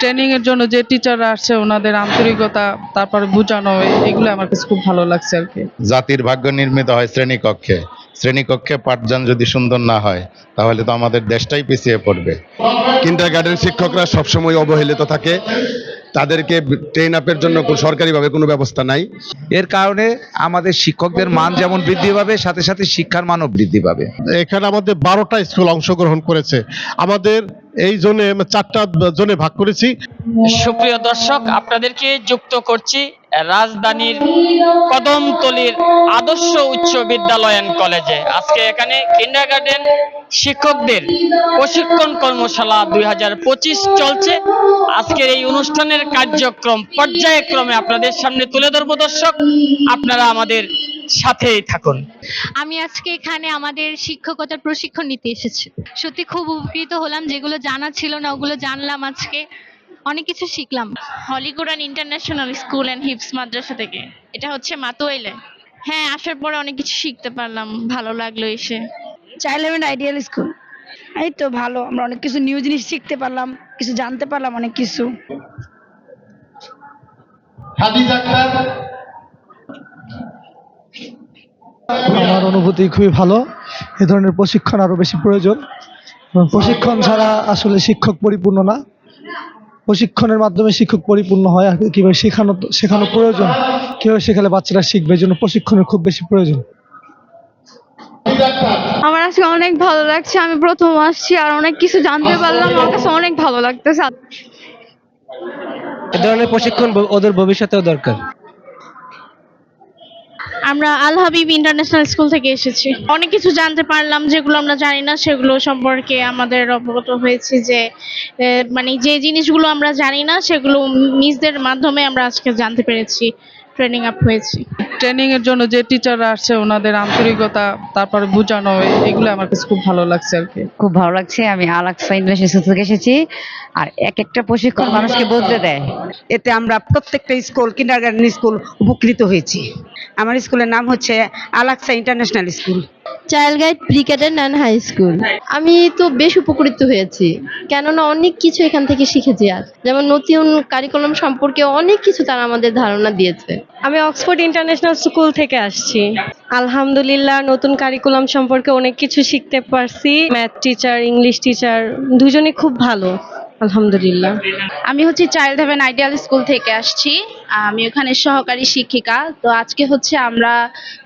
Training এর জন্য যে টিচাররা আসছে ওনাদের আন্তরিকতা তারপরে বোঝানো এগুলো আমার কাছে খুব ভালো লাগছে আর কি। জাতির ভাগ্য নির্মিত হয় শ্রেণীকক্ষে। শ্রেণীকক্ষে পাঠদান যদি সুন্দর না হয় তাহলে তো আমাদের দেশটাই পিছিয়ে পড়বে। কিন্ডার গার্ডেন শিক্ষকরা সবসময় অবহেলিত থাকে। তাদেরকে ট্রেন আপের জন্য কোনো সরকারিভাবে কোনো ব্যবস্থা নাই। এর কারণে আমাদের শিক্ষকদের মান যেমন বৃদ্ধি পাবে সাথে সাথে শিক্ষার মানও বৃদ্ধি পাবে। এখানে আমাদের বারোটা স্কুল অংশগ্রহণ করেছে। আমাদের এই জোনে চারটা জোনে ভাগ করেছি। সুপ্রিয় দর্শক, আপনাদেরকে যুক্ত করছি রাজধানীর কদমতলির আদর্শ উচ্চ বিদ্যালয় কলেজে। আজকে এখানে কিন্ডারগার্টেন শিক্ষকদের প্রশিক্ষণ কর্মশালা দুই হাজার পঁচিশ চলছে। আজকের এই অনুষ্ঠানের কার্যক্রম পর্যায়ক্রমে আপনাদের সামনে তুলে ধরবো দর্শক। আপনারা আমাদের সাথেই থাকুন। আমি আজকে এখানে আমাদের শিক্ষকতার প্রশিক্ষণ নিতে এসেছি। সত্যি খুব উপকৃত হলাম যেগুলো জানা ছিল না ওগুলো জানলাম আজকে। অনেক কিছু শিখলাম। Holy Quran international school and হিপস মাদ্রাসা থেকে। এটা হচ্ছে মাতুয়াইলে। হ্যাঁ আসার পরে অনেক কিছু শিখতে পারলাম ভালো লাগল এসে। চাইল্ড আইডিয়াল স্কুল এই তো ভালো আমরা অনেক কিছু নিউ জিনিস শিখতে পারলাম কিছু জানতে পারলাম অনেক কিছু। আমার অনুভূতি খুবই ভালো। এ ধরনের প্রশিক্ষণ আরও বেশি প্রয়োজন। প্রশিক্ষণ ছাড়া আসলে শিক্ষক পরিপূর্ণ না। প্রশিক্ষণের মাধ্যমে শিক্ষক পরিপূর্ণ হয় আর কীভাবে শেখানো শেখানো প্রয়োজন কীভাবে শেখালে বাচ্চারা শিখবে এই জন্য প্রশিক্ষণের খুব বেশি প্রয়োজন। আমার আজকে অনেক ভালো লাগছে আমি প্রথম আসছি আর অনেক কিছু জানতে পারলাম আমার কাছে অনেক ভালো লাগতেছে। এ ধরনের প্রশিক্ষণ ওদের ভবিষ্যতেও দরকার। আমরা আল হাবিব ইন্টারন্যাশনাল স্কুল থেকে এসেছি। অনেক কিছু জানতে পারলাম, যেগুলো আমরা জানি না, সেগুলো সম্পর্কে আমাদের অবগত হয়েছে যে মানে যে জিনিসগুলো আমরা জানি না, সেগুলো মিসদের মাধ্যমে আমরা আজকে জানতে পেরেছি ট্রেনিং আপ হয়েছি। ট্রেনিং এর জন্য যে টিচাররা আসছে, ওনাদের আন্তরিকতা, তারপরে বোঝানো, এগুলো আমার কাছে খুব ভালো লাগছে আর কি। খুব ভালো লাগছে। আমি আলাক্সা ইংলিশ স্কুল থেকে এসেছি। আর এক একটা প্রশিক্ষণ মানুষকে বদলে দেয়, এতে আমরা প্রত্যেকটা স্কুল কিন্ডারগার্ডেন স্কুল উপকৃত হয়েছি। আমার স্কুলের নাম হচ্ছে Alaxa international school. Child guide pre cadet and high school. আমি তো বেশ উপকৃত হয়েছি কেননা অনেক কিছু এখান থেকে শিখেছি আজ। যেমন নতুন কারিকুলাম সম্পর্কে অনেক কিছু তারা আমাদের ধারণা দিয়েছে। আমি অক্সফোর্ড ইন্টারন্যাশনাল স্কুল থেকে আসছি। আলহামদুলিল্লাহ নতুন কারিকুলাম সম্পর্কে অনেক কিছু শিখতে পারছি। ম্যাথ টিচার ইংলিশ টিচার দুজনে খুব ভালো আলহামদুলিল্লাহ। আমি হচ্ছে চাইল্ড হেভেন আইডিয়াল স্কুল থেকে আসছি। আমি ওখানে সহকারী শিক্ষিকা। তো আজকে হচ্ছে আমরা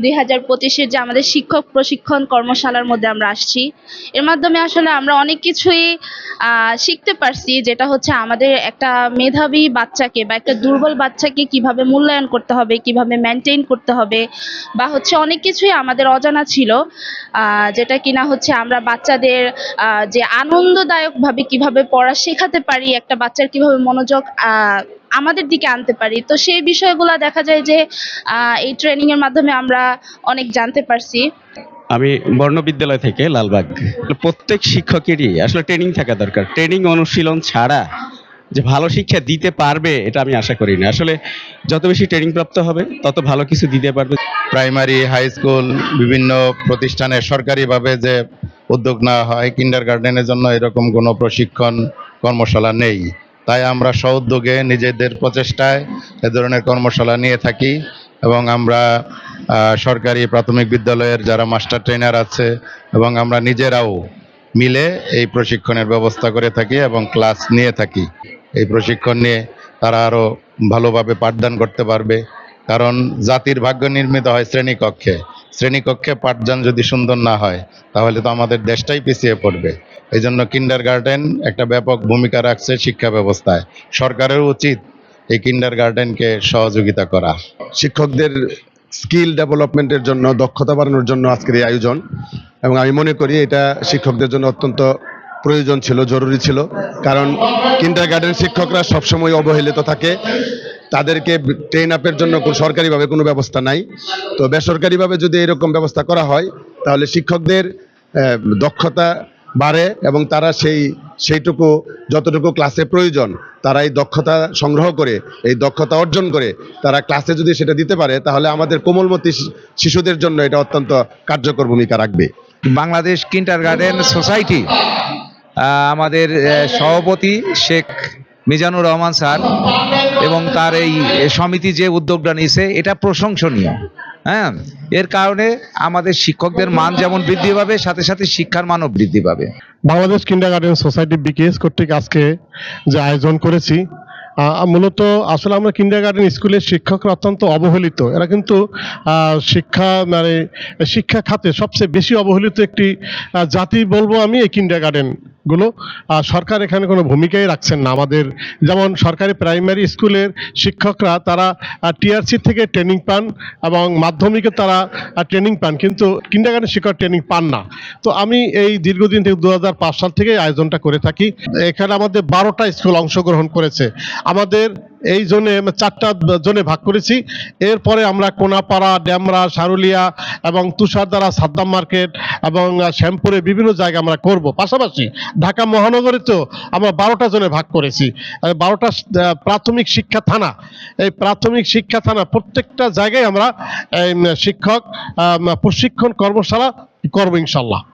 দুই হাজার পঁচিশের যে আমাদের শিক্ষক প্রশিক্ষণ কর্মশালার মধ্যে আমরা আসছি, এর মাধ্যমে আসলে আমরা অনেক কিছুই শিখতে পারছি, যেটা হচ্ছে আমাদের একটা মেধাবী বাচ্চাকে বা একটা দুর্বল বাচ্চাকে কীভাবে মূল্যায়ন করতে হবে, কীভাবে মেনটেন করতে হবে, বা হচ্ছে অনেক কিছুই আমাদের অজানা ছিল যেটা কিনা হচ্ছে আমরা বাচ্চাদের যে আনন্দদায়কভাবে কীভাবে পড়া শেখাতে পারি, একটা বাচ্চার কীভাবে মনোযোগ আমাদের দিকে আনতে পারি। তো সেই বিষয়গুলো দেখা যায় যে এই ট্রেনিং এর মাধ্যমে আমরা অনেক জানতে পারছি। আমি বর্ণ বিদ্যালয় থেকে লালবাগ। প্রত্যেক শিক্ষকেরই আসলে ট্রেনিং থাকা দরকার। ট্রেনিং অনুশীলন ছাড়া যে ভালো শিক্ষা দিতে পারবে এটা আমি আশা করি না। আসলে যত বেশি ট্রেনিং প্রাপ্ত হবে তত ভালো কিছু দিতে পারবে। প্রাইমারি হাই স্কুল বিভিন্ন প্রতিষ্ঠানে সরকারিভাবে যে উদ্যোগ নেওয়া হয় কিন্ডার গার্ডেনের জন্য এরকম কোনো প্রশিক্ষণ কর্মশালা নেই। তাই আমরা সউদ্যোগে নিজেদের প্রচেষ্টায় এ ধরনের কর্মশালা নিয়ে থাকি এবং আমরা সরকারি প্রাথমিক বিদ্যালয়ের যারা মাস্টার ট্রেনার আছে এবং আমরা নিজেরাও মিলে এই প্রশিক্ষণের ব্যবস্থা করে থাকি এবং ক্লাস নিয়ে থাকি। এই প্রশিক্ষণ নিয়ে তারা আরও ভালোভাবে পাঠদান করতে পারবে। কারণ জাতির ভাগ্য নির্মিত হয় শ্রেণীকক্ষে। শ্রেণীকক্ষে পাঠদান যদি সুন্দর না হয়, তাহলে তো আমাদের দেশটাই পিছিয়ে পড়বে। এই জন্য কিন্ডার গার্ডেন একটা ব্যাপক ভূমিকা রাখছে শিক্ষা ব্যবস্থায়। সরকারের উচিত এই কিন্ডার গার্ডেনকে সহযোগিতা করা। শিক্ষকদের স্কিল ডেভেলপমেন্টের জন্য, দক্ষতা বাড়ানোর জন্য আজকের এই আয়োজন। এবং আমি মনে করি এটা শিক্ষকদের জন্য অত্যন্ত প্রয়োজন ছিল, জরুরি ছিল। কারণ কিন্ডার গার্ডেন শিক্ষকরা সবসময় অবহেলিত থাকে। তাদেরকে ট্রেন আপের জন্য সরকারিভাবে কোনো ব্যবস্থা নাই। তো বেসরকারিভাবে যদি এরকম ব্যবস্থা করা হয়, তাহলে শিক্ষকদের দক্ষতা বাড়ে এবং তারা সেই, সেইটুকু যতটুকু ক্লাসে প্রয়োজন তারা এই দক্ষতা সংগ্রহ করে, এই দক্ষতা অর্জন করে তারা ক্লাসে যদি সেটা দিতে পারে, তাহলে আমাদের কোমলমতি শিশুদের জন্য এটা অত্যন্ত কার্যকর ভূমিকা রাখবে। বাংলাদেশ কিন্টার গার্ডেন সোসাইটি আমাদের সভাপতি শেখ মিজানুর রহমান স্যার এবং তার এই সমিতি যে উদ্যোগটা নিয়েছে, এটা প্রশংসনীয়। হ্যাঁ? এর কারণে আমাদের শিক্ষকদের মান যেমন বৃদ্ধি পাবে, সাথে সাথে শিক্ষার মানও বৃদ্ধি পাবে। Bangladesh kindergarten society BKS কর্তৃক আজকে যে আয়োজন করেছি মূলত আসলে আমরা কিন্ডার গার্ডেন স্কুলের শিক্ষকরা অত্যন্ত অবহেলিত। এরা কিন্তু শিক্ষা মানে শিক্ষা খাতে সবচেয়ে বেশি অবহেলিত একটি জাতি বলব আমি এই কিন্ডার গার্ডেন গুলো সরকার এখানে কোনো ভূমিকাই রাখছেন না। আমাদের যেমন সরকারি প্রাইমারি স্কুলের শিক্ষকরা তারা টিআরসি থেকে ট্রেনিং পান এবং মাধ্যমিকে তারা ট্রেনিং পান, কিন্তু কিন্ডারগার্ডেন শিক্ষক ট্রেনিং পান না। তো আমি এই দীর্ঘদিন থেকে দু হাজার পাঁচ সাল থেকে আয়োজনটা করে থাকি। এখানে আমাদের বারোটা স্কুল অংশগ্রহণ করেছে। আমাদের এই জোনে চারটা জোনে ভাগ করেছি। এরপরে আমরা কোনাপাড়া, ড্যামরা, সারুলিয়া এবং তুষারদারা, সাদ্দাম মার্কেট এবং শ্যামপুরে বিভিন্ন জায়গা আমরা করব। পাশাপাশি ঢাকা মহানগরীতেও আমরা বারোটা জনে ভাগ করেছি। বারোটা প্রাথমিক শিক্ষা থানা। এই প্রাথমিক শিক্ষা থানা প্রত্যেকটা জায়গায় আমরা শিক্ষক প্রশিক্ষণ কর্মশালা করব ইনশাল্লাহ।